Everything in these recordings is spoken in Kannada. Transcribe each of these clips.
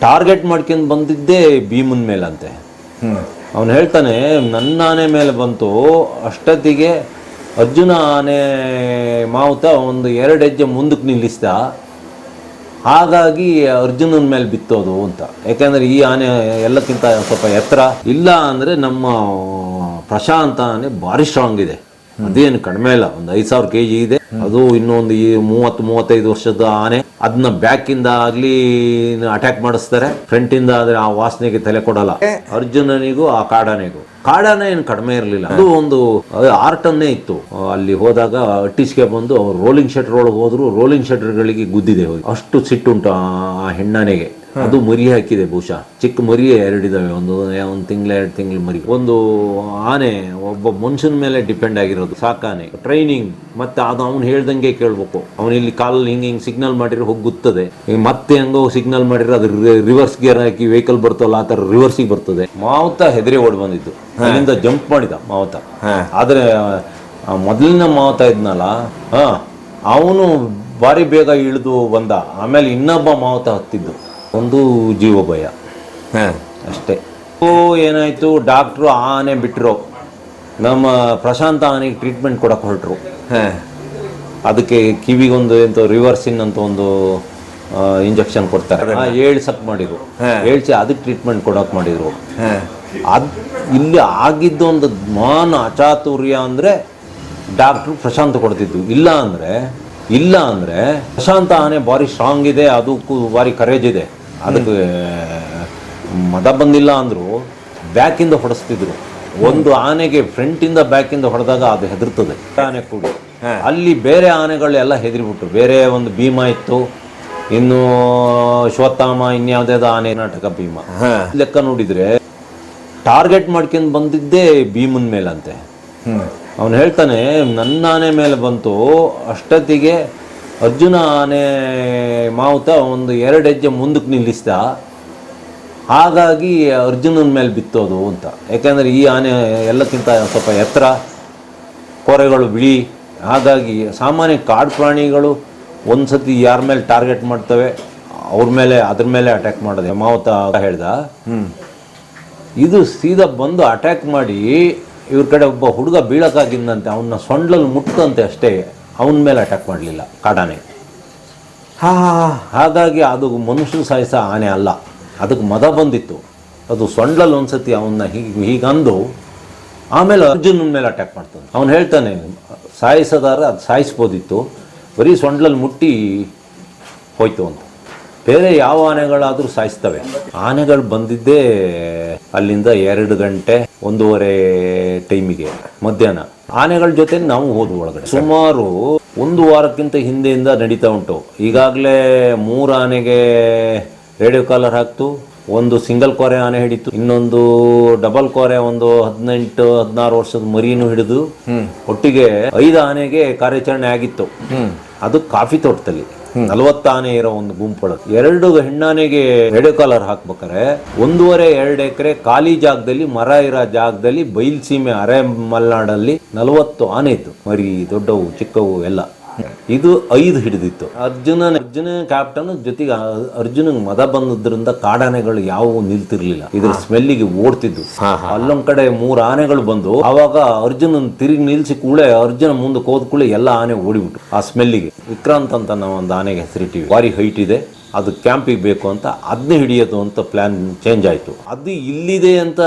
ಟಾರ್ಗೆಟ್ ಮಾಡ್ಕೊಂಡು ಬಂದಿದ್ದೇ ಭೀಮನ್ ಮೇಲಂತೆ. ಅವನು ಹೇಳ್ತಾನೆ ನನ್ನ ಆನೆ ಮೇಲೆ ಬಂತು ಅಷ್ಟೊತ್ತಿಗೆ ಅರ್ಜುನ ಆನೆ ಮಾವುತ ಒಂದು ಎರಡು ಹೆಜ್ಜೆ ಮುಂದಕ್ಕೆ ನಿಲ್ಲಿಸ್ದ. ಹಾಗಾಗಿ ಅರ್ಜುನನ ಮೇಲೆ ಬಿತ್ತೋದು ಅಂತ. ಯಾಕಂದ್ರೆ ಈ ಆನೆ ಎಲ್ಲಕ್ಕಿಂತ ಸ್ವಲ್ಪ ಎತ್ತರ. ಇಲ್ಲ ಅಂದ್ರೆ ನಮ್ಮ ಪ್ರಶಾಂತ ಆನೆ ಭಾರಿ ಸ್ಟ್ರಾಂಗ್ ಇದೆ. ಅದೇನು ಕಡಿಮೆ ಇಲ್ಲ ಒಂದು ಐದು ಸಾವಿರ ಕೆ ಜಿ ಇದೆ ಅದು ಇನ್ನೊಂದು ಈ ಮೂವತ್ತು ಮೂವತ್ತೈದು ವರ್ಷದ ಆನೆ. ಅದನ್ನ ಬ್ಯಾಕ್ ಇಂದ ಆಗ್ಲಿ ಅಟ್ಯಾಕ್ ಮಾಡಿಸ್ತಾರೆ. ಫ್ರಂಟ್ ಇಂದ ಆದ್ರೆ ಆ ವಾಸನೆಗೆ ತಲೆ ಕೊಡಲ್ಲ. ಅರ್ಜುನನಿಗೂ ಆ ಕಾಡಾನೆಗೂ. ಕಾಡಾನೆ ಏನು ಕಡಿಮೆ ಇರಲಿಲ್ಲ. ಅದು ಒಂದು ಆರ್ಟ್ ಅನ್ನೇ ಇತ್ತು. ಅಲ್ಲಿ ಹೋದಾಗ ಅಟ್ಟಿಸ್ಕೆ ಬಂದು ಅವ್ರು ರೋಲಿಂಗ್ ಶಟರ್ ಒಳಗೆ ಹೋದ್ರು. ರೋಲಿಂಗ್ ಶಟರ್ಗಳಿಗೆ ಗುದ್ದಿದೆ ಹೋಗಿ. ಅಷ್ಟು ಸಿಟ್ಟುಂಟು ಆ ಹೆಣ್ಣಾನೆಗೆ. ಅದು ಮರಿ ಹಾಕಿದೆ ಬಹುಶಃ. ಚಿಕ್ಕ ಮರಿ ಎರಡಿದಾವೆ ಒಂದು ಒಂದು ತಿಂಗಳ ಎರಡು ತಿಂಗಳ ಮರಿ. ಒಂದು ಆನೆ ಒಬ್ಬ ಮನುಷ್ಯನ ಮೇಲೆ ಡಿಪೆಂಡ್ ಆಗಿರೋದು. ಸಾಕಾನೆ. ಟ್ರೈನಿಂಗ್. ಮತ್ತೆ ಅದು ಅವನು ಹೇಳ್ದಂಗೆ ಕೇಳ್ಬೇಕು. ಅವನು ಇಲ್ಲಿ ಕಾಲ್ ಹಿಂಗ್ ಹಿಂಗ್ ಸಿಗ್ನಲ್ ಮಾಡಿದ್ರೆ ಹೋಗುತ್ತದೆ ಗುತ್ತದೆ ಮತ್ತೆ ಹೆಂಗೋ ಸಿಗ್ನಲ್ ಮಾಡಿದ್ರೆ ಅದು ರಿವರ್ಸ್ ಗೇರ್ ಹಾಕಿ ವೆಹಿಕಲ್ ಬರ್ತಲ್ಲ ಆ ತರ ರಿವರ್ಸಿಗೆ ಬರ್ತದೆ. ಮಾವುತ ಹೆದರಿ ಓಡ್ ಬಂದಿದ್ದು. ಅಲ್ಲಿಂದ ಜಂಪ್ ಮಾಡಿದ ಮಾವುತ. ಆದ್ರೆ ಮೊದಲಿನ ಮಾವುತ ಇದ್ನಲ್ಲ ಹಾ ಅವನು ಭಾರಿ ಬೇಗ ಇಳಿದು ಬಂದ. ಆಮೇಲೆ ಇನ್ನೊಬ್ಬ ಮಾವುತ ಹತ್ತಿದ್ದು. ಒಂದು ಜೀವ ಭಯ ಅಷ್ಟೇ. ಓ ಏನಾಯ್ತು? ಡಾಕ್ಟ್ರು ಆನೆ ಬಿಟ್ಟರು ನಮ್ಮ ಪ್ರಶಾಂತ ಆನೆಗೆ ಟ್ರೀಟ್ಮೆಂಟ್ ಕೊಡಕ್ಕೆ ಹೊರಟ್ರು. ಅದಕ್ಕೆ ಕಿವಿಗೊಂದು ಎಂತ ರಿವರ್ಸಿನ್ ಅಂತ ಒಂದು ಇಂಜೆಕ್ಷನ್ ಕೊಡ್ತಾರೆ. ಆ, ಏಳ್ಸಕ್ ಮಾಡಿದ್ರು. ಏಳ್ಸಿ ಅದಕ್ಕೆ ಟ್ರೀಟ್ಮೆಂಟ್ ಕೊಡೋಕೆ ಮಾಡಿದ್ರು. ಅದು ಇಲ್ಲಿ ಆಗಿದ್ದು ಒಂದು ಮಾನ ಅಚಾತುರ್ಯ ಅಂದರೆ ಡಾಕ್ಟ್ರು ಪ್ರಶಾಂತ್ ಕೊಡ್ತಿದ್ದು ಇಲ್ಲ ಅಂದರೆ ಇಲ್ಲ ಅಂದರೆ ಪ್ರಶಾಂತ ಆನೆ ಭಾರಿ ಸ್ಟ್ರಾಂಗ್ ಇದೆ ಅದಕ್ಕೂ ಭಾರಿ ಕರೇಜ್ ಇದೆ. ಅದಕ್ಕೆ ಮದ ಬಂದಿಲ್ಲ ಅಂದ್ರು ಬ್ಯಾಕಿಂದ ಹೊಡೆಸ್ತಿದ್ರು. ಒಂದು ಆನೆಗೆ ಫ್ರಂಟಿಂದ ಬ್ಯಾಕಿಂದ ಹೊಡೆದಾಗ ಅದು ಹೆದರ್ತದೆ. ಆನೆ ಕೂಡ. ಅಲ್ಲಿ ಬೇರೆ ಆನೆಗಳೆಲ್ಲ ಹೆದರಿಬಿಟ್ಟು ಬೇರೆ ಒಂದು ಭೀಮ ಇತ್ತು. ಇನ್ನು ಶಿವತ್ತಾಮ ಇನ್ಯಾವುದೇ ಆನೆ ನಾಟಕ ಭೀಮ. ಲೆಕ್ಕ ನೋಡಿದರೆ ಟಾರ್ಗೆಟ್ ಮಾಡ್ಕೊಂಡು ಬಂದಿದ್ದೇ ಭೀಮನ್ ಮೇಲಂತೆ. ಅವನು ಹೇಳ್ತಾನೆ ನನ್ನ ಆನೆ ಮೇಲೆ ಬಂತು ಅಷ್ಟೊತ್ತಿಗೆ ಅರ್ಜುನ ಆನೆ ಮಾವುತ ಒಂದು ಎರಡು ಹೆಜ್ಜೆ ಮುಂದಕ್ಕೆ ನಿಲ್ಲಿಸಿದ. ಹಾಗಾಗಿ ಅರ್ಜುನನ ಮೇಲೆ ಬಿತ್ತೋದು ಅಂತ. ಯಾಕೆಂದರೆ ಈ ಆನೆ ಎಲ್ಲಕ್ಕಿಂತ ಸ್ವಲ್ಪ ಎತ್ತರ ಕೊರೆಗಳು ಬಿಳಿ. ಹಾಗಾಗಿ ಸಾಮಾನ್ಯ ಕಾಡು ಪ್ರಾಣಿಗಳು ಒಂದು ಸತಿ ಯಾರ ಮೇಲೆ ಟಾರ್ಗೆಟ್ ಮಾಡ್ತವೆ ಅವ್ರ ಮೇಲೆ ಅದ್ರ ಮೇಲೆ ಅಟ್ಯಾಕ್ ಮಾಡೋದು. ಮಾವುತ ಹೇಳ್ದ. ಇದು ಸೀದಾ ಬಂದು ಅಟ್ಯಾಕ್ ಮಾಡಿ ಇವ್ರ ಕಡೆ ಒಬ್ಬ ಹುಡುಗ ಬೀಳಕ್ಕಾಗಿದ್ದಂತೆ ಅವನ್ನ ಸೊಂಡ್ಲಲ್ಲಿ ಮುಟ್ಟಂತೆ ಅಷ್ಟೇ. ಅವನ ಮೇಲೆ ಅಟ್ಯಾಕ್ ಮಾಡಲಿಲ್ಲ ಕಾಡಾನೆ. ಹಾ ಹಾಗಾಗಿ ಅದು ಮನುಷ್ಯನ ಸಾಯಿಸ ಆನೆ ಅಲ್ಲ. ಅದಕ್ಕೆ ಮದ ಬಂದಿತ್ತು. ಅದು ಸೊಂಡ್ಲಲ್ಲಿ ಒಂದ್ಸತಿ ಅವನ್ನ ಹೀಗೆ ಹೀಗಂದು ಆಮೇಲೆ ಅರ್ಜುನನ ಮೇಲೆ ಅಟ್ಯಾಕ್ ಮಾಡ್ತಾನೆ ಅವನು ಹೇಳ್ತಾನೆ ಸಾಯಿಸದಾರ ಅದು ಸಾಯಿಸ್ಬೋದಿತ್ತು. ಬರೀ ಸೊಂಡ್ಲಲ್ಲಿ ಮುಟ್ಟಿ ಹೋಯ್ತು ಅಂತ. ಬೇರೆ ಯಾವ ಆನೆಗಳಾದರೂ ಸಾಯಿಸ್ತವೆ. ಆನೆಗಳು ಬಂದಿದ್ದೇ ಅಲ್ಲಿಂದ ಎರಡು ಗಂಟೆ ಒಂದೂವರೆ ಟೈಮಿಗೆ ಮಧ್ಯಾಹ್ನ. ಆನೆಗಳ ಜೊತೆ ನಾವು ಹೋದ್ವು ಒಳಗಡೆ. ಸುಮಾರು ಒಂದು ವಾರಕ್ಕಿಂತ ಹಿಂದೆಯಿಂದ ನಡೀತಾ ಉಂಟು. ಈಗಾಗಲೇ ಮೂರು ಆನೆಗೆ ರೇಡಿಯೋ ಕಾಲರ್ ಹಾಕ್ತು ಒಂದು ಸಿಂಗಲ್ ಕೋರೆ ಆನೆ ಹಿಡಿತು ಇನ್ನೊಂದು ಡಬಲ್ ಕೋರೆ ಒಂದು ಹದಿನೆಂಟು ಹದಿನಾರು ವರ್ಷದ ಮರಿನೂ ಹಿಡಿದು ಒಟ್ಟಿಗೆ ಐದು ಆನೆಗೆ ಕಾರ್ಯಾಚರಣೆ ಆಗಿತ್ತು. ಅದು ಕಾಫಿ ತೋಟದಲ್ಲಿ. ನಲವತ್ತು ಆನೆ ಇರೋ ಒಂದು ಗುಂಪುಗಳು. ಎರಡು ಹೆಣ್ಣಾನೆಗೆ ರೆಡ್ ಕಾಲರ್ ಹಾಕ್ಬೇಕಾರೆ ಒಂದೂವರೆ ಎರಡು ಎಕರೆ ಖಾಲಿ ಜಾಗದಲ್ಲಿ, ಮರ ಇರೋ ಜಾಗದಲ್ಲಿ ಬೈಲ್ಸೀಮೆ ಅರೆ ಮಲ್ನಾಡಲ್ಲಿ ನಲವತ್ತು ಆನೆ ಇತ್ತು ಮರಿ ದೊಡ್ಡವು, ಚಿಕ್ಕವು ಎಲ್ಲ. ಇದು ಐದು ಹಿಡಿದಿತ್ತು. ಅರ್ಜುನ ಅರ್ಜುನ ಕ್ಯಾಪ್ಟನ್ ಜೊತೆಗೆ ಅರ್ಜುನ ಮದ ಬಂದದ್ರಿಂದ ಕಾಡಾನೆಗಳು ಯಾವುವು ನಿಲ್ತಿರ್ಲಿಲ್ಲ. ಇದ್ರ ಸ್ಮೆಲ್ಲಿಗೆ ಓಡ್ತಿದ್ದು ಅಲ್ಲೊಂದ್ ಕಡೆ ಮೂರ್ ಆನೆಗಳು ಬಂದು ಅವಾಗ ಅರ್ಜುನನ್ ತಿರುಗಿ ನಿಲ್ಸಿ ಕೂಳೆ ಅರ್ಜುನ ಮುಂದೆ ಹೋದ ಕೂಳೆ ಎಲ್ಲ ಆನೆ ಓಡಿಬಿಟ್ಟು ಆ ಸ್ಮೆಲ್ಲಿಗೆ. ವಿಕ್ರಾಂತ್ ಅಂತ ನಾವು ಒಂದು ಆನೆಗೆ ಹೆಸರಿಟ್ಟಿವಿ. ಭಾರಿ ಹೈಟ್ ಇದೆ ಅದು ಕ್ಯಾಂಪಿಗೆ ಬೇಕು ಅಂತ ಅದನ್ನೇ ಹಿಡಿಯೋದು ಅಂತ ಪ್ಲಾನ್ ಚೇಂಜ್ ಆಯ್ತು. ಅದು ಇಲ್ಲಿದೆ ಅಂತ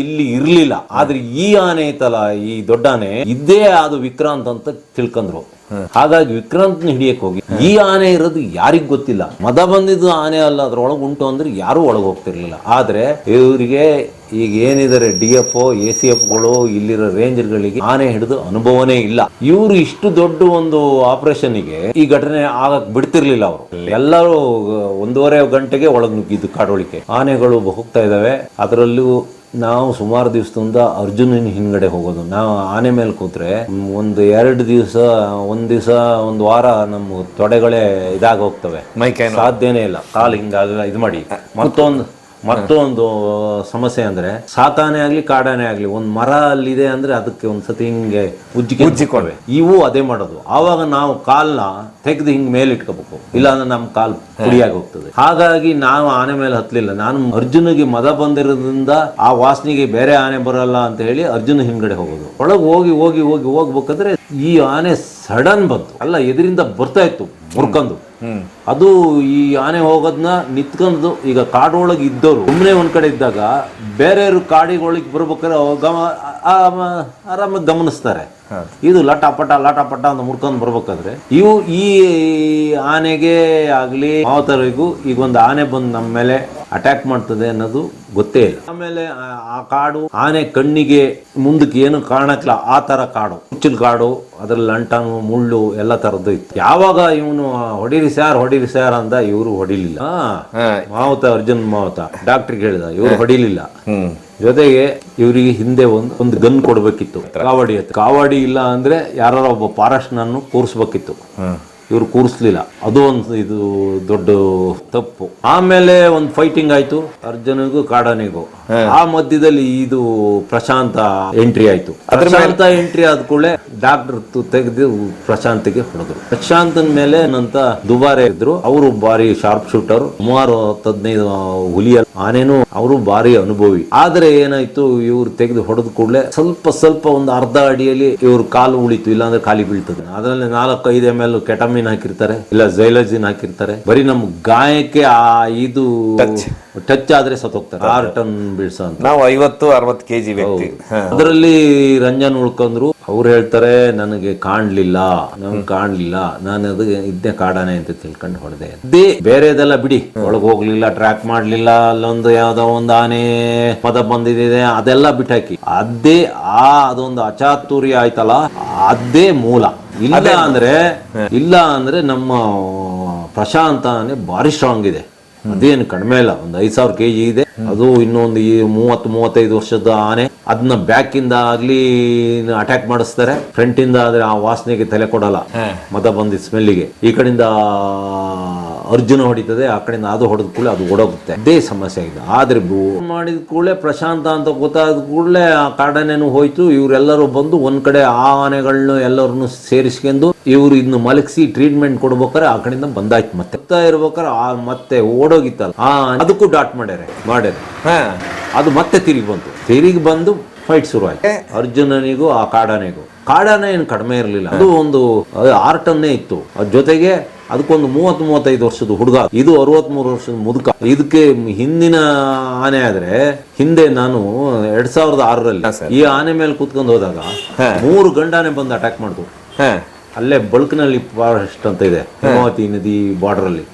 ಇಲ್ಲಿ ಇರಲಿಲ್ಲ. ಆದ್ರೆ ಈ ಆನೆ ಐತಲ್ಲ ಈ ದೊಡ್ಡ ಆನೆ ಇದ್ದೇ ಅದು ವಿಕ್ರಾಂತ್ ಅಂತ ತಿಳ್ಕೊಂಡ್ರು ಹಾಗಾಗಿ ವಿಕ್ರಾಂತ್ನ ಹಿಡಿಯಕ್ ಹೋಗಿ. ಈ ಆನೆ ಇರೋದು ಯಾರಿಗ್ ಗೊತ್ತಿಲ್ಲ? ಮದ ಬಂದಿದ್ದು ಆನೆ ಅಲ್ಲ ಅದ್ರೊಳಗೆ ಉಂಟು ಅಂದ್ರೆ ಯಾರು ಒಳಗೆ ಹೋಗ್ತಿರ್ಲಿಲ್ಲ. ಆದ್ರೆ ಇವರಿಗೆ ಈಗ ಏನಿದ್ದಾರೆ ಡಿ ಎಫ್ ಎ ಸಿ ಎಫ್ಗಳು ಇಲ್ಲಿರೋ ರೇಂಜರ್ಗಳಿಗೆ ಆನೆ ಹಿಡಿದು ಅನುಭವನೇ ಇಲ್ಲ. ಇವರು ಇಷ್ಟು ದೊಡ್ಡ ಒಂದು ಆಪರೇಷನ್ಗೆ ಈ ಘಟನೆ ಆಗಕ್ ಬಿಡ್ತಿರ್ಲಿಲ್ಲ ಅವರು. ಎಲ್ಲರೂ ಒಂದೂವರೆ ಗಂಟೆಗೆ ಒಳಗ್ ನುಗ್ಗಿದ್ದು ಕಾಡೋಳಿಕೆ. ಆನೆಗಳು ಹೋಗ್ತಾ ಇದಾವೆ. ಅದರಲ್ಲೂ ನಾವು ಸುಮಾರು ದಿವಸದಿಂದ ಅರ್ಜುನನ ಹಿಂದ್ಗಡೆ ಹೋಗೋದು. ನಾವು ಆನೆ ಮೇಲೆ ಕೂತ್ರೆ ಒಂದು ಎರಡು ದಿವಸ ಒಂದ್ ದಿವಸ ಒಂದು ವಾರ ನಮ್ಮ ತೊಡೆಗಳೇ ಇದಾಗ ಹೋಗ್ತವೆ ಸಾಧ್ಯನೇ ಇಲ್ಲ. ಕಾಲು ಹಿಂಗಾಗ ಇದು ಮಾಡಿ. ಮತ್ತೊಂದು ಮತ್ತೊಂದು ಸಮಸ್ಯೆ ಅಂದ್ರೆ ಸಾತಾನೆ ಆಗ್ಲಿ ಕಾಡಾನೆ ಆಗ್ಲಿ ಒಂದ್ ಮರ ಅಲ್ಲಿದೆ ಅಂದ್ರೆ ಅದಕ್ಕೆ ಒಂದ್ಸತಿ ಹಿಂಗೆ ಉಜ್ಜಿಗೆ ಉಜ್ಜಿಕೊಳ್ವೆ. ಇವು ಅದೇ ಮಾಡೋದು. ಆವಾಗ ನಾವು ಕಾಲ್ನ ತೆಗೆದು ಹಿಂಗ್ ಮೇಲೆ ಇಟ್ಕೋಬೇಕು ಇಲ್ಲಾಂದ್ರೆ ನಮ್ಮ ಕಾಲ್ ಪುಡಿಯಾಗಿ ಹೋಗ್ತದೆ. ಹಾಗಾಗಿ ನಾವು ಆನೆ ಮೇಲೆ ಹತ್ತಲಿಲ್ಲ ನಾನು ಅರ್ಜುನಿಗೆ ಮದ ಬಂದಿರೋದ್ರಿಂದ ಆ ವಾಸನೆಗೆ ಬೇರೆ ಆನೆ ಬರಲ್ಲ ಅಂತ ಹೇಳಿ ಅರ್ಜುನ ಹಿಂಗಡೆ ಹೋಗೋದು. ಒಳಗೆ ಹೋಗಿ ಹೋಗಿ ಹೋಗಿ ಹೋಗ್ಬೇಕಂದ್ರೆ ಈ ಆನೆ ಸಡನ್ ಬಂತು. ಅಲ್ಲ ಎದರಿಂದ ಬರ್ತಾ ಇತ್ತು ಮುರ್ಕೊಂಡು ಹ್ಮ್ ಅದು ಈ ಆನೆ ಹೋಗೋದನ್ನ ನಿತ್ಕೊಂಡು ಈಗ ಕಾಡೊಳಗೆ ಇದ್ದವರು ಸುಮ್ಮನೆ ಒಂದ್ ಕಡೆ ಇದ್ದಾಗ ಬೇರೆಯವರು ಕಾಡಿಗೊಳಗೆ ಬರ್ಬೇಕಾದ್ರೆ ಗಮ ಆರಾಮಾಗಿ ಗಮನಿಸ್ತಾರೆ. ಇದು ಲಟ ಪಟ ಲಟ ಪಟ ಅಂತ ಮುಡ್ಕೊಂಡು ಬರ್ಬೇಕಾದ್ರೆ ಇವು ಈ ಆನೆಗೆ ಆಗ್ಲಿ ಮಾವತರಿಗೂ ಈಗ ಒಂದು ಆನೆ ಬಂದು ನಮ್ಮ ಮೇಲೆ ಅಟ್ಯಾಕ್ ಮಾಡ್ತದೆ ಅನ್ನೋದು ಗೊತ್ತೇ ಇಲ್ಲ. ಆಮೇಲೆ ಆ- ಕಾಡು ಆನೆ ಕಣ್ಣಿಗೆ ಮುಂದಕ್ಕೆ ಏನು ಕಾಣಕ್ಲ ಆ ತರ ಕಾಡು. ಮುಚ್ಚಿಲ್ ಕಾಡು ಅದ್ರಲ್ಲಿ ಲಂಟನು ಮುಳ್ಳು ಎಲ್ಲ ತರದ್ದು ಇತ್ತು. ಯಾವಾಗ ಇವನು ಹೊಡಿರಿ ಸಾರ್ ಹೊಡಿರಿ ಸಾರ್ ಅಂದ ಇವರು ಹೊಡಿಲಿಲ್ಲ. ಮಾವತ ಅರ್ಜುನ್ ಮಾವತ ಡಾಕ್ಟರ್ ಹೇಳಿದ ಇವರು ಹೊಡಿಲಿಲ್ಲ. ಜೊತೆಗೆ ಇವರಿಗೆ ಹಿಂದೆ ಒಂದು ಒಂದು ಗನ್ ಕೊಡ್ಬೇಕಿತ್ತು ಕಾವಾಡಿ ಕಾವಾಡಿ ಇಲ್ಲ ಅಂದ್ರೆ ಯಾರೋ ಒಬ್ಬ ಪಾರಸ್ಟ್ನನ್ನು ಕೂರಿಸ್ಬೇಕಿತ್ತು. ಇವ್ರು ಕೂರಿಸ್ಲಿಲ್ಲ. ಅದು ಒಂದು ಇದು ದೊಡ್ಡ ತಪ್ಪು. ಆಮೇಲೆ ಒಂದು ಫೈಟಿಂಗ್ ಆಯ್ತು. ಅರ್ಜುನಿಗೂ ಕಾಡನಿಗೂ. ಆ ಮಧ್ಯದಲ್ಲಿ ಇದು ಪ್ರಶಾಂತ ಎಂಟ್ರಿ ಆಯ್ತು. ಪ್ರಶಾಂತ ಎಂಟ್ರಿ ಆದ ಕೂಡಲೇ ಡಾಕ್ಟರ್ ತೆಗೆದು ಪ್ರಶಾಂತ್ಗೆ ಹೊಡೆದ್ರು. ಪ್ರಶಾಂತನ ಮೇಲೆ ನಂತ ದುಬಾರೆ ಇದ್ರು. ಅವರು ಬಾರಿ ಶಾರ್ಪ್ ಶೂಟರ್ ಸುಮಾರು ಹತ್ತು ಹದಿನೈದು ಹುಲಿಯ ಆನೇನು ಅವರು ಬಾರಿ ಅನುಭವಿ. ಆದ್ರೆ ಏನಾಯ್ತು ಇವ್ರು ತೆಗೆದು ಹೊಡೆದ ಕೂಡಲೇ ಸ್ವಲ್ಪ ಸ್ವಲ್ಪ ಒಂದು ಅರ್ಧ ಅಡಿಯಲ್ಲಿ ಇವ್ರ ಕಾಲು ಉಳಿತು. ಇಲ್ಲಾಂದ್ರೆ ಖಾಲಿ ಬೀಳ್ತದೆ. ಅದರಲ್ಲಿ ನಾಲ್ಕು ಐದು ಎಂ ಎಲ್ ಕೆಟಮಿನ್ ಹಾಕಿರ್ತಾರೆ ಇಲ್ಲ ಜೈಲಜಿನ್ ಹಾಕಿರ್ತಾರೆ ಬರೀ ನಮ್ ಗಾಯಕ್ಕೆ ಆ ಇದು ಟಚ್ ಆದ್ರೆ ಸತ್ತೋಗ್ತಾರೆ. ಆರು ಟನ್ ಬೀಳ್ಸೋ ಅಂತ. ನಾವು ಐವತ್ತು ಅರವತ್ತು ಕೆಜಿ ವ್ಯಕ್ತಿ. ಅದರಲ್ಲಿ ರಂಜನ್ ಉಳ್ಕೊಂಡ್ರು. ಅವ್ರು ಹೇಳ್ತಾರೆ ನನಗೆ ಕಾಣ್ಲಿಲ್ಲ ನನ್ಗೆ ಕಾಣ್ಲಿಲ್ಲ ನಾನು ಅದು ಇದ್ದೆ ಕಾಡಾನೆ ಅಂತ ತಿಳ್ಕೊಂಡು ಹೊಡೆದೆ ಅದೇ ಬೇರೆದೆಲ್ಲ ಬಿಡಿ. ಒಳಗೆ ಹೋಗ್ಲಿಲ್ಲ ಟ್ರ್ಯಾಕ್ ಮಾಡ್ಲಿಲ್ಲ ಅಲ್ಲೊಂದು ಯಾವ್ದೋ ಒಂದು ಆನೆ ಪದ ಬಂದಿದೆ ಅದೆಲ್ಲ ಬಿಟ್ಟಾಕಿ. ಅದೇ ಆ ಅದೊಂದು ಅಚಾತುರ್ಯ ಆಯ್ತಲ್ಲ ಅದೇ ಮೂಲ. ಇಲ್ಲ ಅಂದ್ರೆ ಇಲ್ಲ ಅಂದ್ರೆ ನಮ್ಮ ಪ್ರಶಾಂತ ಭಾರಿ ಸ್ಟ್ರಾಂಗ್ ಇದೆ. ಅದೇನು ಕಡಿಮೆ ಇಲ್ಲ ಒಂದು ಐದ್ ಸಾವಿರ ಕೆಜಿ ಇದೆ. ಅದು ಇನ್ನೊಂದು ಈ ಮೂವತ್ತು ಮೂವತ್ತೈದು ವರ್ಷದ ಆನೆ. ಅದನ್ನ ಬ್ಯಾಕ್ ಇಂದ ಆಗ್ಲಿ ಅಟ್ಯಾಕ್ ಮಾಡಿಸ್ತಾರೆ. ಫ್ರಂಟ್ ಇಂದ ಆದ್ರೆ ಆ ವಾಸನೆಗೆ ತಲೆ ಕೊಡಲ್ಲ. ಮದ ಬಂದಿದ್ ಸ್ಮೆಲ್ಲಿಗೆ ಈ ಕಡೆಯಿಂದ ಅರ್ಜುನ ಹೊಡಿತದೆ, ಆ ಕಡೆಯಿಂದ ಅದು ಹೊಡೆದ ಕೂಡಲೇ ಅದು ಓಡೋಗುತ್ತೆ. ಅದೇ ಸಮಸ್ಯೆ ಆಗಿದೆ ಆದ್ರೆ ಮಾಡಿದ ಕೂಡಲೇ ಪ್ರಶಾಂತ ಅಂತ ಗೊತ್ತಾದ ಕೂಡಲೇ ಆ ಕಾಡನೇನು ಹೋಯ್ತು, ಇವರೆಲ್ಲರೂ ಬಂದು ಒಂದ್ ಕಡೆ ಆ ಆನೆಗಳನ್ನ ಎಲ್ಲರನ್ನು ಸೇರಿಸ್ಕೊಂಡು ಇವ್ರು ಇನ್ನು ಮಲಗಿಸಿ ಟ್ರೀಟ್ಮೆಂಟ್ ಕೊಡ್ಬೇಕಾರೆ ಆ ಕಡೆಯಿಂದ ಬಂದಾಯ್ತು ಮತ್ತೆ. ಇರ್ಬೇಕಾರೆ ಆ ಮತ್ತೆ ಓಡೋಗಿತ್ತಲ್ಲ, ಆ ಅದಕ್ಕೂ ಡಾಟ್ ಮಾಡ್ಯಾರೆ ಮಾಡ್ಯಾರೆ. ಹಾ, ಅದು ಮತ್ತೆ ತಿರುಗಿ ಬಂತು. ತಿರುಗಿ ಬಂದು ಫೈಟ್ ಶುರು ಆಯ್ತು ಅರ್ಜುನನಿಗೂ ಆ ಕಾಡನೆಗೂ. ಕಾಡಾನೆ ಏನು ಕಡಿಮೆ ಇರಲಿಲ್ಲ. ಅದು ಒಂದು ಆರ್ಟನ್ನೇ ಆರು ಇತ್ತು. ಅದ್ರ ಜೊತೆಗೆ ಅದಕ್ಕೊಂದು ಮೂವತ್ತು ಮೂವತ್ತೈದು ವರ್ಷದ ಹುಡುಗ. ಇದು ಅರವತ್ಮೂರು ವರ್ಷದ ಮುದುಕ. ಇದಕ್ಕೆ ಹಿಂದಿನ ಆನೆ ಆದ್ರೆ ಹಿಂದೆ ನಾನು ಎರಡ್ ಸಾವಿರದ ಆರರಲ್ಲಿ ಈ ಆನೆ ಮೇಲೆ ಕೂತ್ಕೊಂಡು ಹೋದಾಗ ಮೂರು ಗಂಡಾನೆ ಬಂದು ಅಟ್ಯಾಕ್ ಮಾಡ್ತು. ಅಲ್ಲೇ ಬಲ್ಕ್ನಲ್ಲಿ ಫಾರೆಸ್ಟ್ ಅಂತ ಇದೆ. ಹೇಮಾವತಿ ನದಿ ಬಾರ್ಡರ್ ಅಲ್ಲಿ.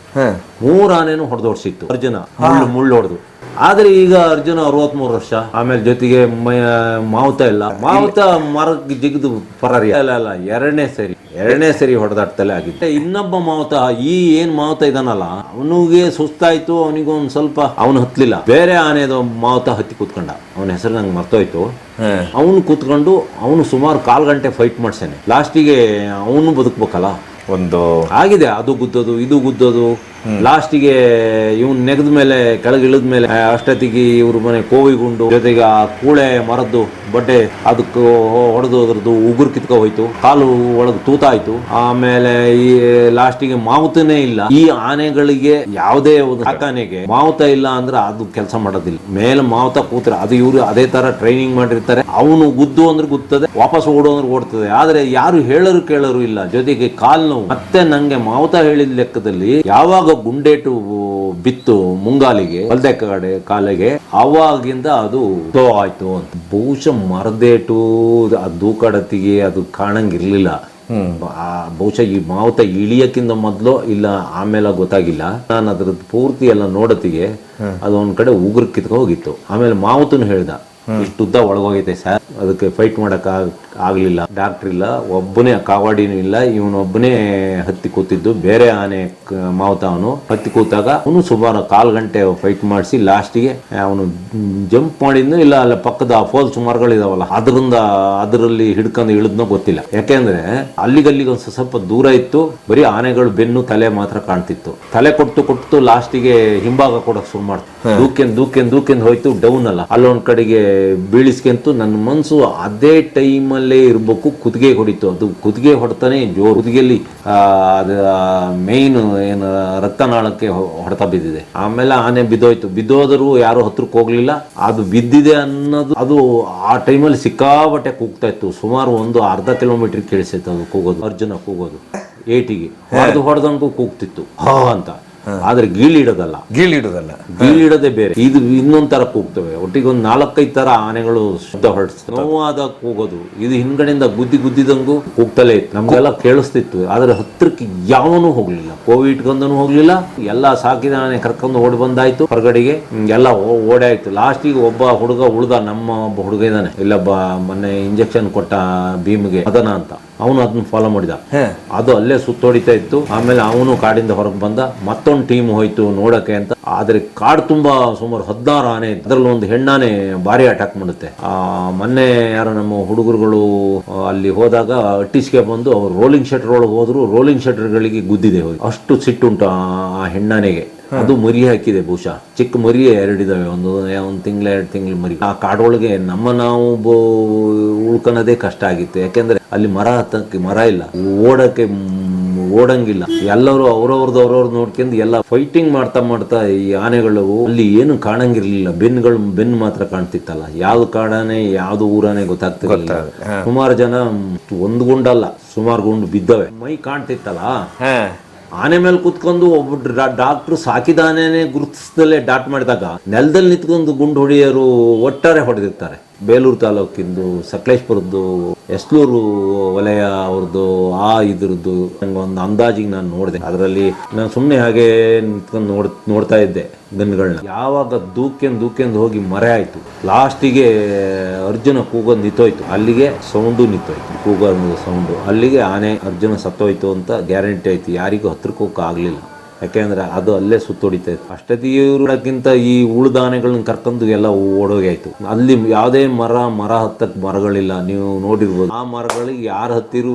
ಮೂರು ಆನೆನು ಹೊಡೆದೋಡ್ಸಿತ್ತು. ಅರ್ಜುನ ಮುಳ್ಳು ಮುಳ್ಳು ಹೊಡೆದು. ಆದ್ರೆ ಈಗ ಅರ್ಜುನ ಅರವತ್ಮೂರು ವರ್ಷ. ಆಮೇಲೆ ಜೊತೆಗೆ ಮಾವುತ ಇಲ್ಲ. ಮಾವುತ ಮರಕ್ಕೆ ಜಿಗಿದು ಪರಾರಿ ಅಲ್ಲ ಅಲ್ಲ ಎರಡನೇ ಸರಿ. ಎರಡನೇ ಸರಿ ಹೊಡೆದಾಡ್ತಲೇ ಆಗಿತ್ತು ಇನ್ನೊಬ್ಬ ಮಾವುತ ಈ ಏನ್ ಮಾವುತ ಇದಾನಲ್ಲ ಅವನಿಗೆ ಸುಸ್ತಾಯ್ತು ಅವನಿಗೊಂದು ಒಂದ್ ಸ್ವಲ್ಪ ಅವನು ಹತ್ತಲಿಲ್ಲ ಬೇರೆ ಆನೆದು ಮಾವುತ ಹತ್ತಿ ಕೂತ್ಕೊಂಡ. ಅವನ ಹೆಸರು ನಂಗೆ ಮರ್ತೋಯ್ತು. ಅವನು ಕೂತ್ಕೊಂಡು ಅವನು ಸುಮಾರು ಕಾಲ್ ಗಂಟೆ ಫೈಟ್ ಮಾಡ್ಸೇನೆ. ಲಾಸ್ಟಿಗೆ ಅವನು ಬದುಕ್ಬೇಕಲ್ಲ? ಒಂದು ಆಗಿದೆ ಅದು ಗುದ್ದೋದು ಇದು ಗುದ್ದೋದು. ಲಾಸ್ಟಿಗೆ ಇವನ್ ನೆಗದ ಮೇಲೆ, ಕೆಳಗೆ ಇಳಿದ ಮೇಲೆ ಅಷ್ಟೊತ್ತಿಗೆ ಇವ್ರ ಮನೆ ಕೋವಿಗುಂಡು, ಜೊತೆಗೆ ಆ ಕೂಳೆ ಮರದ್ದು ಬಟ್ಟೆ ಅದಕ್ಕೆ ಹೊಡೆದು ಅದ್ರದ್ದು ಉಗುರು ಕಿತ್ಕೊ ಹೋಯ್ತು. ಕಾಲು ಒಳಗೆ ತೂತಾಯ್ತು. ಆಮೇಲೆ ಈ ಲಾಸ್ಟಿಗೆ ಮಾವುತನೇ ಇಲ್ಲ. ಈ ಆನೆಗಳಿಗೆ ಯಾವುದೇ ಒಂದು ಸಾಕಾನೆಗೆ ಮಾವುತ ಇಲ್ಲ ಅಂದ್ರೆ ಅದು ಕೆಲಸ ಮಾಡೋದಿಲ್ಲ. ಮೇಲೆ ಮಾವುತ ಕೂತ್ರೆ ಅದು ಇವರು ಅದೇ ತರ ಟ್ರೈನಿಂಗ್ ಮಾಡಿರ್ತಾರೆ. ಅವನು ಗುದ್ದು ಅಂದ್ರೆ ಗುತ್ತದೆ, ವಾಪಸ್ ಓಡು ಅಂದ್ರೆ ಓಡ್ತದೆ. ಆದ್ರೆ ಯಾರು ಹೇಳರು ಕೇಳರು ಇಲ್ಲ. ಜೊತೆಗೆ ಕಾಲ್ ನೋವು ಮತ್ತೆ ನಂಗೆ ಮಾವುತ ಹೇಳಿದ ಲೆಕ್ಕದಲ್ಲಿ ಯಾವಾಗ ಗುಂಡೇಟು ಬಿತ್ತು ಮುಂಗಾಲಿಗೆ ಹೊಲದ ಕಡೆ ಕಾಲಿಗೆ ಅವಾಗಿಂದ ಅದು ತೋ ಆಯ್ತು ಅಂತ. ಬಹುಶಃ ಮರದೇಟು ಅದು ಕಡತಿಗೆ ಅದು ಕಾಣಂಗಿರ್ಲಿಲ್ಲ. ಆ ಬಹುಶಃ ಈ ಮಾವುತ ಇಳಿಯಕ್ಕಿಂತ ಮೊದ್ಲು ಇಲ್ಲ ಆಮೇಲೆ ಗೊತ್ತಾಗಿಲ್ಲ. ನಾನು ಅದ್ರದ್ದು ಪೂರ್ತಿ ಎಲ್ಲ ನೋಡತಿಗೆ ಅದು ಒಂದ್ ಕಡೆ ಉಗುರು ಕಿತ್ಕೊ ಹೋಗಿತ್ತು. ಆಮೇಲೆ ಮಾವುತನು ಹೇಳ್ದ ಇಷ್ಟುದ್ದ ಒಳಗೋಗೈತೆ ಸರ್ ಅದಕ್ಕೆ ಫೈಟ್ ಮಾಡಕ್ ಆಗ್ಲಿಲ್ಲ ಡಾಕ್ಟರ್ ಇಲ್ಲ ಒಬ್ಬನೇ ಕಾವಾಡಿನೂ ಇಲ್ಲ ಇವನೊಬ್ಬನೇ ಹತ್ತಿ ಕೂತಿದ್ದು ಬೇರೆ ಆನೆ ಮಾವುತ ಅವನು ಹತ್ತಿ ಕೂತಾಗ ಅವನು ಸುಮಾರು ಕಾಲು ಗಂಟೆ ಫೈಟ್ ಮಾಡಿಸಿ ಲಾಸ್ಟಿಗೆ ಅವನು ಜಂಪ್ ಮಾಡಿದ್ನು ಇಲ್ಲ ಅಲ್ಲ ಪಕ್ಕದ ಫೋಲ್ ಸುಮಾರುಗಳಿದಾವಲ್ಲ ಅದರಿಂದ ಅದರಲ್ಲಿ ಹಿಡ್ಕೊಂಡು ಇಳಿದ್ನೋ ಗೊತ್ತಿಲ್ಲ. ಯಾಕೆಂದ್ರೆ ಅಲ್ಲಿಗಲ್ಲಿಗೆ ಒಂದು ಸ್ವಲ್ಪ ದೂರ ಇತ್ತು ಬರೀ ಆನೆಗಳು ಬೆನ್ನು ತಲೆ ಮಾತ್ರ ಕಾಣ್ತಿತ್ತು. ತಲೆ ಕೊಟ್ಟು ಕೊಟ್ಟು ಲಾಸ್ಟಿಗೆ ಹಿಂಭಾಗ ಕೊಡಕ್ ಶುರು ಮಾಡ್ತು. ದೂಕೆಂದ್ ದೂಕೆಂದ್ ದೂಕೆಂದ್ ಹೋಯ್ತು ಡೌನ್ ಅಲ್ಲ. ಅಲ್ಲೊಂದ್ ಕಡೆಗೆ ಬೀಳಿಸ್ಕೆಂತು ನನ್ನ ಮನ್ಸು ಅದೇ ಟೈಮಲ್ಲೇ ಇರ್ಬೇಕು, ಕುತ್ತಿಗೆ ಹೊಡಿತು. ಅದು ಕುತ್ತಿಗೆ ಹೊಡೆತಾನೆ ಜೋರು. ಕುತ್ತಿಗೆಯಲ್ಲಿ ಅದು ಮೇಯ್ನ್ ಏನು, ರಕ್ತನಾಳಕ್ಕೆ ಹೊಡೆತ ಬಿದ್ದಿದೆ. ಆಮೇಲೆ ಆನೆ ಬಿದ್ದೋಯ್ತು. ಬಿದ್ದೋದರೂ ಯಾರು ಹತ್ರಕ್ಕೆ ಹೋಗ್ಲಿಲ್ಲ. ಅದು ಬಿದ್ದಿದೆ ಅನ್ನೋದು, ಅದು ಆ ಟೈಮಲ್ಲಿ ಸಿಕ್ಕಾಬಟ್ಟೆ ಕೂಗ್ತಾ ಇತ್ತು. ಸುಮಾರು ಒಂದು ಅರ್ಧ ಕಿಲೋಮೀಟರ್ ಕೇಳಿಸೈತೆ ಅದು ಕೂಗೋದು. ಅರ್ಜುನ ಕೂಗೋದು. ಏಟಿಗೆ. ಹೊಡೆದು, ಹೊಡೆದಂಗೂ ಕೂಗ್ತಿತ್ತು. ಹಾ, ಅಂತ. ಆದ್ರೆ ಗೀಳಿಡೋದಲ್ಲ ಗೀಳಿಡೋದಲ್ಲ ಗೀಳಿಡೋದೇ ಬೇರೆ. ಇದು ಇನ್ನೊಂದ್ ತರ ಕೂಗ್ತವೆ. ಒಟ್ಟಿಗೆ ಒಂದು ನಾಲ್ಕೈದು ತರ ಆನೆಗಳು ಶಬ್ದ ಹೊರಡಿಸ್ತವೆ ನೋವಾದ ಕೂಗೋದು. ಇದು ಹಿಂದ್ಗಡೆಯಿಂದ ಗುದ್ದಿ ಗುದ್ದಿದಂಗೂ ಕೂಗ್ತಲೇ ಇತ್ತು. ನಮ್ಗೆಲ್ಲ ಕೇಳಿಸ್ತಿತ್ತು. ಆದ್ರೆ ಹತ್ರಕ್ಕೆ ಯಾವನು ಹೋಗ್ಲಿಲ್ಲ. ಕೋವಿಡ್ ಗಂದನು ಹೋಗ್ಲಿಲ್ಲ. ಎಲ್ಲ ಸಾಕಿದ ಆನೆ ಕರ್ಕೊಂಡು ಓಡಿ ಬಂದಾಯ್ತು ಹೊರಗಡೆಗೆ. ಎಲ್ಲ ಆಯ್ತು ಓಡಾಯ್ತು. ಲಾಸ್ಟಿಗೆ ಒಬ್ಬ ಹುಡುಗ ಉಳ್ದ ನಮ್ಮ ಒಬ್ಬ ಹುಡುಗ ಇದ್ದಾನೆ ಇಲ್ಲೊಬ್ಬ ಮೊನ್ನೆ ಇಂಜೆಕ್ಷನ್ ಕೊಟ್ಟ ಭೀಮ್ಗೆ. ಅದನ ಅಂತ. ಅವನು ಅದನ್ನ ಫಾಲೋ ಮಾಡಿದ. ಅದು ಅಲ್ಲೇ ಸುತ್ತೋಡಿತಾ ಇತ್ತು. ಆಮೇಲೆ ಅವನು ಕಾಡಿಂದ ಹೊರಗೆ ಬಂದ. ಮತ್ತೊಂದು ಟೀಮ್ ಹೋಯ್ತು ನೋಡಕ್ಕೆ ಅಂತ. ಆದ್ರೆ ಕಾಡು ತುಂಬಾ ಸುಮಾರು ಹದಿನಾರು ಆನೆ. ಅದ್ರಲ್ಲಿ ಒಂದು ಹೆಣ್ಣಾನೆ ಭಾರಿ ಅಟ್ಯಾಕ್ ಮಾಡುತ್ತೆ. ಆ ಮೊನ್ನೆ ಯಾರೋ ನಮ್ಮ ಹುಡುಗರುಗಳು ಅಲ್ಲಿ ಹೋದಾಗ ಅಟ್ಟಿಸ್ಕೆ ಬಂದು ಅವ್ರು ರೋಲಿಂಗ್ ಶಟರ್ ಒಳಗೆ ಹೋದ್ರು. ರೋಲಿಂಗ್ ಶಟರ್ಗಳಿಗೆ ಗುದ್ದಿದೆ ಹೋಗಿ. ಅಷ್ಟು ಸಿಟ್ಟುಂಟು ಆ ಹೆಣ್ಣಾನೆಗೆ. ಅದು ಮರಿ ಹಾಕಿದೆ ಬಹುಶಃ. ಚಿಕ್ಕ ಮರಿ ಎರಡಿದಾವೆ. ಒಂದು ಒಂದು ತಿಂಗಳ ಎರಡು ತಿಂಗಳ ಮರಿ. ಆ ಕಾಡೊಳಗೆ ನಮ್ಮ ನಾವು ಉಳ್ಕೊಳ್ಳೋದೇ ಉಳ್ಕೊಳೋದೇ ಕಷ್ಟ ಆಗಿತ್ತು. ಯಾಕೆಂದ್ರೆ ಅಲ್ಲಿ ಮರ ಹತ್ತಕ್ಕೆ ಮರ ಇಲ್ಲ. ಓಡಕ್ಕೆ ಓಡಂಗಿಲ್ಲ. ಎಲ್ಲರೂ ಅವ್ರವ್ರದ್ದು ಅವ್ರವ್ರ ನೋಡ್ಕೊಂಡು ಎಲ್ಲ ಫೈಟಿಂಗ್ ಮಾಡ್ತಾ ಮಾಡ್ತಾ ಈ ಆನೆಗಳು ಅಲ್ಲಿ ಏನು ಕಾಣಂಗಿರ್ಲಿಲ್ಲ. ಬೆನ್ಗಳು ಬೆನ್ ಮಾತ್ರ ಕಾಣ್ತಿತ್ತಲ್ಲ. ಯಾವ್ದು ಕಾಡಾನೆ ಯಾವ್ದು ಊರಾನೆ ಗೊತ್ತಾಗ್ತಿರ್ಲಿಲ್ಲ. ಸುಮಾರು ಜನ ಒಂದು ಗುಂಡಲ್ಲ. ಸುಮಾರು ಗುಂಡು ಬಿದ್ದವೆ. ಮೈ ಕಾಣ್ತಿತ್ತಲ್ಲ? ಆನೆ ಮೇಲೆ ಕುತ್ಕೊಂಡು ಒಬ್ಬ ಡಾಕ್ಟ್ರು ಸಾಕಿದ ಆನೆನೆ ಗುರುತಿಸ್ದಲ್ಲೇ ಡಾಟ್ ಮಾಡಿದಾಗ ನೆಲದಲ್ಲಿ ನಿಂತ್ಕೊಂಡು ಗುಂಡು ಹೊಡೆಯೋರು ಒಟ್ಟಾರೆ ಹೊಡೆದಿರ್ತಾರೆ. ಬೇಲೂರು ತಾಲೂಕಿಂದು, ಸಕಲೇಶ್ಪುರದ್ದು ಎಸ್ಲೂರು ವಲಯ ಅವ್ರದ್ದು, ಆ ಇದ್ರದ್ದು ನಂಗೆ ಒಂದು ಅಂದಾಜಿಗೆ ನಾನು ನೋಡಿದೆ. ಅದರಲ್ಲಿ ನಾನು ಸುಮ್ಮನೆ ಹಾಗೆ ನಿಂತ್ಕೊಂಡು ನೋಡ್, ನೋಡ್ತಾ ಇದ್ದೆ ಗನ್ಗಳನ್ನ ಯಾವಾಗ ದೂಕೆಂದು ದೂಕೆಂದು ಹೋಗಿ ಮರೆ ಆಯ್ತು, ಲಾಸ್ಟಿಗೆ ಅರ್ಜುನ ಕೂಗೋದು ನಿಂತೋಯ್ತು. ಅಲ್ಲಿಗೆ ಸೌಂಡು ನಿಂತೋಯ್ತು ಕೂಗ ಸೌಂಡು. ಅಲ್ಲಿಗೆ ಆನೆ ಅರ್ಜುನ ಸತ್ತೋಯ್ತು ಅಂತ ಗ್ಯಾರಂಟಿ ಆಯ್ತು ಯಾರಿಗೂ ಹತ್ರಕ್ಕೆ ಹೋಗಕ್ಕೆ ಆಗಲಿಲ್ಲ. ಯಾಕೆಂದ್ರೆ ಅದು ಅಲ್ಲೇ ಸುತ್ತೊಡಿತಾ ಇತ್ತು. ಅಷ್ಟೊತ್ತಿಗೆ ಇವ್ರಕ್ಕಿಂತ ಈ ಉಳಿದ ಆನೆಗಳನ್ನ ಕರ್ಕೊಂಡು ಎಲ್ಲ ಓಡೋಗಿ ಆಯ್ತು. ಅಲ್ಲಿ ಯಾವುದೇ ಮರ ಮರ ಹತ್ತಕ್ ಮರಗಳಿಲ್ಲ. ನೀವು ನೋಡಿರ್ಬೋದು. ಆ ಮರಗಳಿಗೆ ಯಾರು ಹತ್ತಿರು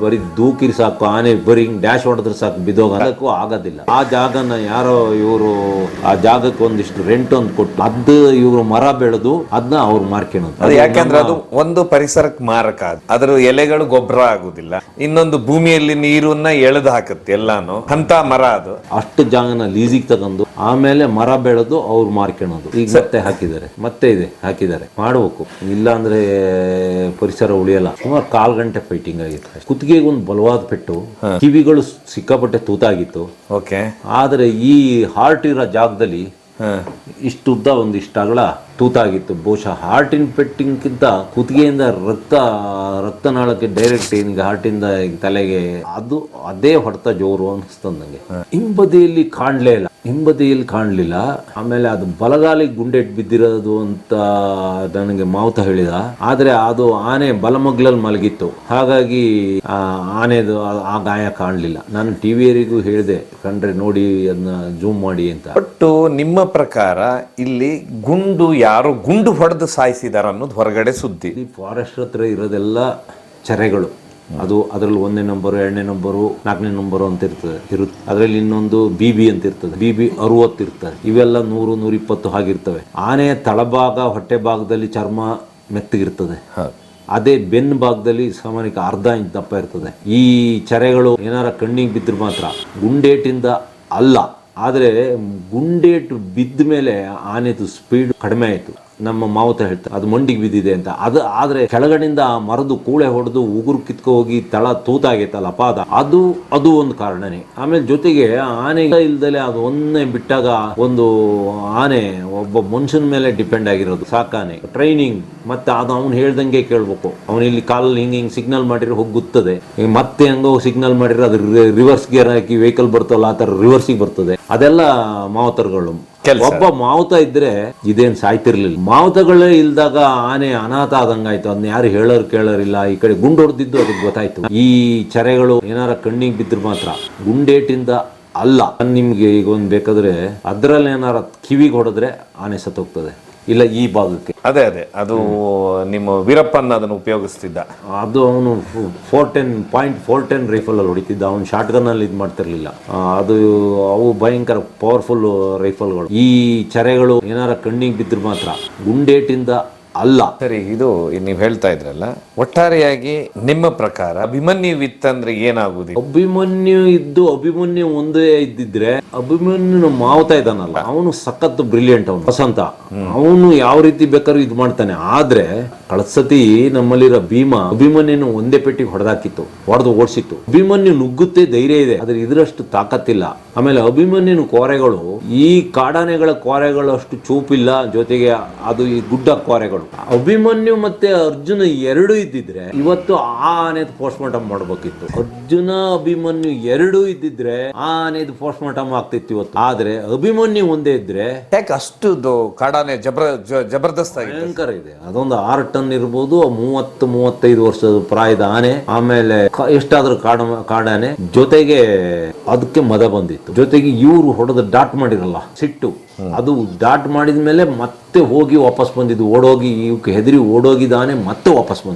ಬರೀ ದೂಕಿರಿ ಸಾಕು ಆನೆ ಬರೀ ಹಿಂಗ್ ಡ್ಯಾಶ್ ಹೊಡೆದ್ರೆ ಸಾಕು ಬಿದೋಗಕ್ಕೂ ಆಗೋದಿಲ್ಲ. ಆ ಜಾಗನ ಯಾರೋ ಇವರು ಆ ಜಾಗಕ್ಕೆ ಒಂದಿಷ್ಟು ರೆಂಟ್ ಒಂದು ಕೊಟ್ಟು ಅದ್ ಇವರು ಮರ ಬೆಳೆದು ಅದನ್ನ ಅವ್ರು ಮಾರ್ಕೊಳ್ಳೋದು ಅದು ಯಾಕಂದ್ರೆ ಅದು ಒಂದು ಪರಿಸರಕ್ಕೆ ಮಾರಕ ಅದು. ಅದ್ರ ಎಲೆಗಳು ಗೊಬ್ಬರ ಆಗುದಿಲ್ಲ. ಇನ್ನೊಂದು ಭೂಮಿಯಲ್ಲಿ ನೀರನ್ನ ಎಳೆದು ಹಾಕುತ್ತೆ ಎಲ್ಲಾನು. ಅಂತ ಮರ ಅದು. ಅಷ್ಟು ಜಾಗನ ಲೀಸಿಗೆ ತಗೊಂಡು ಆಮೇಲೆ ಮರ ಬೆಳೆದು ಅವ್ರು ಮಾರ್ಕೊಳೋದು ಈಗ ಮತ್ತೆ ಹಾಕಿದ್ದಾರೆ. ಮತ್ತೆ ಇದೆ ಹಾಕಿದ್ದಾರೆ. ಮಾಡ್ಬೇಕು. ಇಲ್ಲ ಅಂದ್ರೆ ಪರಿಸರ ಉಳಿಯಲ್ಲ. ಸುಮಾರು ಕಾಲ್ ಗಂಟೆ ಫೈಟಿಂಗ್ ಆಗಿತ್ತು. ಕುತ್ತಿಗೆಗೆ ಒಂದು ಬಲವಾದ ಪೆಟ್ಟು ಕಿವಿಗಳು ಸಿಕ್ಕಾಪಟ್ಟೆ ತೂತಾಗಿತ್ತು. ಓಕೆ ಆದ್ರೆ ಈ ಹಾರ್ಟ್ ಇರೋ ಜಾಗದಲ್ಲಿ ಇಷ್ಟು ಉದ್ದ ಒಂದಿಷ್ಟು ಅಗಳ ತೂತಾಗಿತ್ತು. ಬಹುಶಃ ಹಾರ್ಟ್ ಇನ್ಫೆಕ್ಟಿಂಗ್ಕ್ಕಿಂತ ಕುತ್ತಿಗೆಯಿಂದ ರಕ್ತ ರಕ್ತನಾಳಕ್ಕೆ ಡೈರೆಕ್ಟ್ ಹಿಂಗೆ ಹಾರ್ಟಿಂದ ತಲೆಗೆ ಅದು ಅದೇ ಹೊಡೆತ ಜೋರು ಅನಿಸ್ತದ ನಂಗೆ. ಹಿಂಬದಿಯಲ್ಲಿ ಕಾಣಲೇ ಇಲ್ಲ. ಹಿಂಬದಿಯಲ್ಲಿ ಕಾಣಲಿಲ್ಲ. ಆಮೇಲೆ ಅದು ಬಲಗಾಲಿಗೆ ಗುಂಡೆಟ್ ಬಿದ್ದಿರೋದು ಅಂತ ನನಗೆ ಮಾವುತ ಹೇಳಿದ. ಆದರೆ ಅದು ಆನೆ ಬಲಮಗ್ಲಲ್ಲಿ ಮಲಗಿತ್ತು. ಹಾಗಾಗಿ ಆನೆದು ಆ- ಆ ಗಾಯ ಕಾಣಲಿಲ್ಲ. ನಾನು ಟಿವಿಯರಿಗೂ ಹೇಳಿದೆ ಕಂಡ್ರೆ ನೋಡಿ ಅದನ್ನ ಜೂಮ್ ಮಾಡಿ ಅಂತ. ಒಟ್ಟು ನಿಮ್ಮ ಪ್ರಕಾರ ಇಲ್ಲಿ ಗುಂಡು ಯಾರು ಗುಂಡು ಹೊಡೆದು ಸಾಯಿಸಿದಾರ ಅನ್ನೋದು ಹೊರಗಡೆ ಸುದ್ದಿ. ಈ ಫಾರೆಸ್ಟ್ ಹತ್ರ ಇರೋದೆಲ್ಲ ಚೆರೆಗಳು. ಅದು ಅದರಲ್ಲಿ ಒಂದೇ ನಂಬರು ಎರಡನೇ ನಂಬರು ನಾಲ್ಕನೇ ನಂಬರು ಅಂತ ಇರ್ತದೆ ಇರುತ್ತೆ. ಅದರಲ್ಲಿ ಇನ್ನೊಂದು ಬಿ ಬಿ ಅಂತ ಇರ್ತದೆ. ಬಿ ಬಿ ಅರುವತ್ತು ಇರ್ತದೆ. ಇವೆಲ್ಲ ನೂರು ನೂರಿಪ್ಪತ್ತು ಆಗಿರ್ತವೆ ಆನೆಯ ತಳಭಾಗ ಹೊಟ್ಟೆ ಭಾಗದಲ್ಲಿ ಚರ್ಮ ಮೆತ್ತಗಿರ್ತದೆ. ಅದೇ ಬೆನ್ನು ಭಾಗದಲ್ಲಿ ಸಾಮಾನ್ಯಕ್ಕೆ ಅರ್ಧ ಇಂಚ್ ದಪ್ಪ ಇರ್ತದೆ. ಈ ಚರೆಗಳು ಏನಾರ ಕಣ್ಣಿಗೆ ಬಿದ್ದರೆ ಮಾತ್ರ ಗುಂಡೇಟಿಂದ ಅಲ್ಲ. ಆದರೆ ಗುಂಡೇಟು ಬಿದ್ದ ಮೇಲೆ ಆನೆದು ಸ್ಪೀಡ್ ಕಡಿಮೆ ಆಯಿತು. ನಮ್ಮ ಮಾವತ ಹೇಳ್ತಾರೆ, ಅದು ಮಂಡಿಗೆ ಬಿದ್ದಿದೆ ಅಂತ. ಅದು ಆದರೆ ಕೆಳಗಡೆಯಿಂದ ಮರದು ಕೂಳೆ ಹೊಡೆದು ಉಗುರು ಕಿತ್ಕೊ ಹೋಗಿ ತಳ ತೂತಾಗೈತಲ್ಲ ಪಾದ. ಅದು ಅದು ಒಂದು ಕಾರಣನೇ. ಆಮೇಲೆ ಜೊತೆಗೆ ಆನೆ ಇಲ್ದಲೆ ಅದು ಒಂದೇ ಬಿಟ್ಟಾಗ ಒಂದು ಆನೆ ಒಬ್ಬ ಮನುಷ್ಯನ ಮೇಲೆ ಡಿಪೆಂಡ್ ಆಗಿರೋದು. ಸಾಕಾನೆ. ಟ್ರೈನಿಂಗ್, ಮತ್ತೆ ಅದು ಅವ್ನು ಹೇಳ್ದಂಗೆ ಕೇಳ್ಬೇಕು. ಅವ್ನು ಇಲ್ಲಿ ಕಾಲಲ್ಲಿ ಹಿಂಗೆ ಹಿಂಗೆ ಸಿಗ್ನಲ್ ಮಾಡಿದ್ರೆ ಹೋಗುತ್ತದೆ ಮತ್ತೆ ಹಂಗೋ ಸಿಗ್ನಲ್ ಮಾಡಿದ್ರೆ ಅದು ರಿವರ್ಸ್ ಗೇರ್ ಹಾಕಿ ವೆಹಿಕಲ್ ಬರ್ತಲ್ಲ, ಆ ಥರ ರಿವರ್ಸಿಗೆ ಬರ್ತದೆ. ಅದೆಲ್ಲ ಮಾವತರ್ಗಳು. ಒಬ್ಬ ಮಾವುತ ಇದ್ರೆ ಇದೇನ್ ಸಾಯ್ತಿರ್ಲಿಲ್ಲ. ಮಾವುತಗಳೇ ಇಲ್ದಾಗ ಆನೆ ಅನಾಥ ಆದಂಗಾಯ್ತು. ಅದನ್ನ ಯಾರು ಹೇಳೋರು ಕೇಳೋರಿಲ್ಲ. ಈ ಕಡೆ ಗುಂಡು ಹೊಡೆದಿದ್ದು ಅದಕ್ಕೆ ಗೊತ್ತಾಯ್ತು. ಈ ಚರೆಗಳು ಏನಾರ ಕಣ್ಣಿಗೆ ಬಿದ್ರು ಮಾತ್ರ. ಗುಂಡೇಟಿಂದ ಅಲ್ಲ. ನಿಮ್ಗೆ ಈಗ ಒಂದ್ ಬೇಕಾದ್ರೆ ಅದ್ರಲ್ಲಿ ಏನಾರ ಕಿವಿಗೆ ಹೊಡೆದ್ರೆ ಆನೆ ಸತ್ತೋಗ್ತದೆ. ಇಲ್ಲ ಈ ಭಾಗಕ್ಕೆ. ಅದೇ ಅದೇ. ಅದು ನಿಮ್ಮ ವೀರಪ್ಪನ್ ಅದನ್ನು ಉಪಯೋಗಿಸ್ತಿದ್ದ. ಅದು ಅವನು four ten point four ten rifle ಅಲ್ಲಿ ಹೊಡಿತಿದ್ದ. ಅವನು ಶಾರ್ಟ್ ಗನ್ ಅಲ್ಲಿ ಇದು ಮಾಡ್ತಿರ್ಲಿಲ್ಲ. ಅದು ಅವು ಭಯಂಕರ ಪವರ್ಫುಲ್ ರೈಫಲ್ಗಳು ಈ ಚರೆಗಳು ಏನಾರ ಕಣ್ಣಿಗೆ ಬಿದ್ರೆ ಮಾತ್ರ ಗುಂಡೇಟಿಂದ ಅಲ್ಲ. ಸರಿ ಇದು ನೀವು ಹೇಳ್ತಾ ಇದ್ರಲ್ಲ ಒಟ್ಟಾರೆಯಾಗಿ ನಿಮ್ಮ ಪ್ರಕಾರ ಅಭಿಮನ್ಯು ವಿತ್ತಂದ್ರೆ ಏನಾಗುದಿಲ್ಲ ಅಭಿಮನ್ಯು ಇದ್ದು ಅಭಿಮನ್ಯು ಒಂದೇ ಇದ್ದಿದ್ರೆ ಅಭಿಮನ್ಯು ಮಾವತಾ ಇದ್ದಾನಲ್ಲ ಅವನು ಸಖತ್ ಬ್ರಿಲಿಯಂಟ್ ಅವನು. ವಸಂತ ಅವನು ಯಾವ ರೀತಿ ಬೇಕಾದ್ರೂ ಇದು ಮಾಡ್ತಾನೆ. ಆದ್ರೆ ಕಳಸತಿ ನಮ್ಮಲ್ಲಿರೋ ಭೀಮ ಅಭಿಮನ್ಯು ಒಂದೇ ಪೆಟ್ಟಿಗೆ ಹೊಡೆದಾಕಿತ್ತು ಹೊಡೆದು ಓಡಿಸಿತ್ತು. ಅಭಿಮನ್ಯು ನುಗ್ಗುತ್ತೆ ಧೈರ್ಯ ಇದೆ ಆದ್ರೆ ಇದರಷ್ಟು ತಾಕತ್ತಿಲ್ಲ. ಆಮೇಲೆ ಅಭಿಮನ್ಯುನ ಕೋರೆಗಳು ಈ ಕಾಡಾನೆಗಳ ಕೋರೆಗಳು ಅಷ್ಟು ಚೂಪಿಲ್ಲ ಜೊತೆಗೆ ಅದು ಈ ಗುಡ್ಡ ಕೋರೆಗಳು ಅಭಿಮನ್ಯು ಮತ್ತೆ ಅರ್ಜುನ ಎರಡು ಇದ್ದಿದ್ರೆ ಇವತ್ತು ಆ ಆನೆದು ಪೋಸ್ಟ್ ಮಾರ್ಟಮ್ ಮಾಡ್ಬೇಕಿತ್ತು. ಅರ್ಜುನ ಅಭಿಮನ್ಯು ಎರಡು ಇದ್ದಿದ್ರೆ ಆ ಆನೆದು ಪೋಸ್ಟ್ ಮಾರ್ಟಮ್ ಆಗ್ತಿತ್ತು ಇವತ್ತು. ಆದ್ರೆ ಅಭಿಮನ್ಯು ಒಂದೇ ಇದ್ರೆ ಯಾಕೆ ಅಷ್ಟು ಕಾಡಾನೆ ಜಬರ ಜಬರ್ದಸ್ತ್ ಆಗಿದೆ ಭಯಂಕರ ಇದೆ. ಅದೊಂದು ಆರು ಟನ್ ಇರ್ಬೋದು ಮೂವತ್ತು ಮೂವತ್ತೈದು ವರ್ಷದ ಪ್ರಾಯದ ಆನೆ. ಆಮೇಲೆ ಕ- ಎಷ್ಟಾದ್ರೂ ಕಾಡ ಕಾಡಾನೆ. ಜೊತೆಗೆ ಅದಕ್ಕೆ ಮದ ಬಂದಿತ್ತು. ಜೊತೆಗೆ ಇವರು ಹೊಡೆದ ಡಾಟ್ ಮಾಡಿರಲ್ಲ ಸಿಟ್ಟು. ಅದು ಡಾಟ್ ಮಾಡಿದ ಮೇಲೆ ಮತ್ತೆ ಹೋಗಿ ವಾಪಸ್ ಬಂದಿದ್ದು, ಓಡೋಗಿ, ಇವಕ್ಕೆ ಹೆದರಿ ಓಡೋಗಿದ್ದಾನೆ, ಮತ್ತೆ ವಾಪಸ್ ಬಂದಿತ್ತು